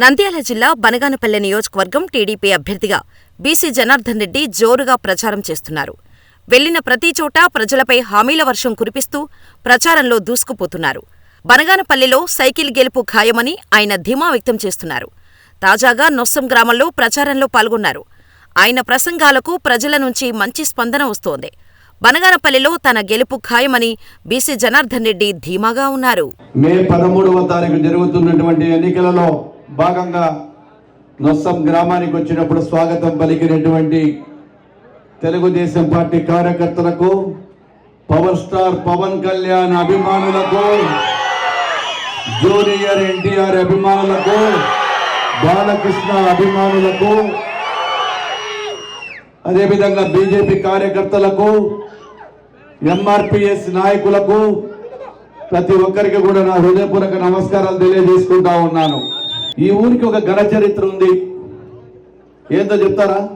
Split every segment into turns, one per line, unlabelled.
నంద్యాల జిల్లా బనగానపల్లె నియోజకవర్గం టీడీపీ అభ్యర్థిగా బీసీ జనార్దన్ రెడ్డి జోరుగా ప్రచారం చేస్తున్నారు. వెళ్ళిన ప్రతి చోట ప్రజలపై హామీల వర్షం కురిపిస్తూ ప్రచారంలో దూసుకుపోతున్నారు. బనగానపల్లెలో సైకిల్ గెలుపు ఖాయమని ఆయన ధీమా వ్యక్తం చేస్తున్నారు. తాజాగా నొస్సం గ్రామంలో ప్రచారంలో పాల్గొన్నారు. ఆయన ప్రసంగాలకు ప్రజల నుంచి మంచి స్పందన వస్తోంది. బనగానపల్లిలో తన గెలుపు ఖాయమని బీసీ జనార్దన్ రెడ్డి ధీమాగా ఉన్నారు.
మే పదమూడవ తారీఖు జరుగుతున్నటువంటి ఎన్నికలలో భాగంగా నొస్సం గ్రామానికి వచ్చినప్పుడు స్వాగతం పలికినటువంటి తెలుగుదేశం పార్టీ కార్యకర్తలకు పవర్ స్టార్ పవన్ కళ్యాణ్ అభిమానులకు జూనియర్ ఎన్టీఆర్ అభిమానులకు బాలకృష్ణ అభిమానులకు అదేవిధంగా బీజేపీ కార్యకర్తలకు ఎంఆర్పిఎస్ నాయకులకు ప్రతి ఒక్కరికి కూడా నా హృదయపూర్వక నమస్కారాలు తెలియజేసుకుంటా ఉన్నాను. ఈ ఊరికి ఒక ఘన చరిత్ర ఉంది. ఏందో చెప్తారా?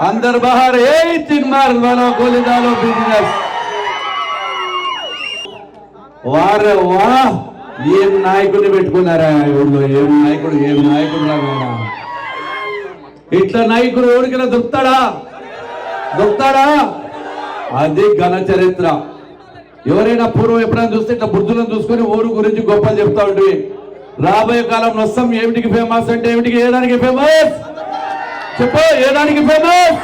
అందరు బహార్ ఏ తిన్మార్ గోలిదాలో బిజినెస్ వారే వా ఏం నాయకుడిని పెట్టుకున్నారా ఊళ్ళో ఏం నాయకుడు ఏం నాయకుడు రా ఇట్లా నాయకుడు ఊరికినా దొరుకుతాడా? దొరుకుతాడా? అది ఘన చరిత్ర. ఎవరైనా పూర్వం ఎప్పుడైనా చూస్తే ఇట్లా బుద్ధులను చూసుకొని ఊరు గురించి గొప్ప చెప్తా ఉంటుంది రాబోయే కాలం వస్తాం ఏమిటికి ఫేమస్ అంటే ఏమిటికి? ఏ ఫేమస్ చెప్పు ఏ ఫేమస్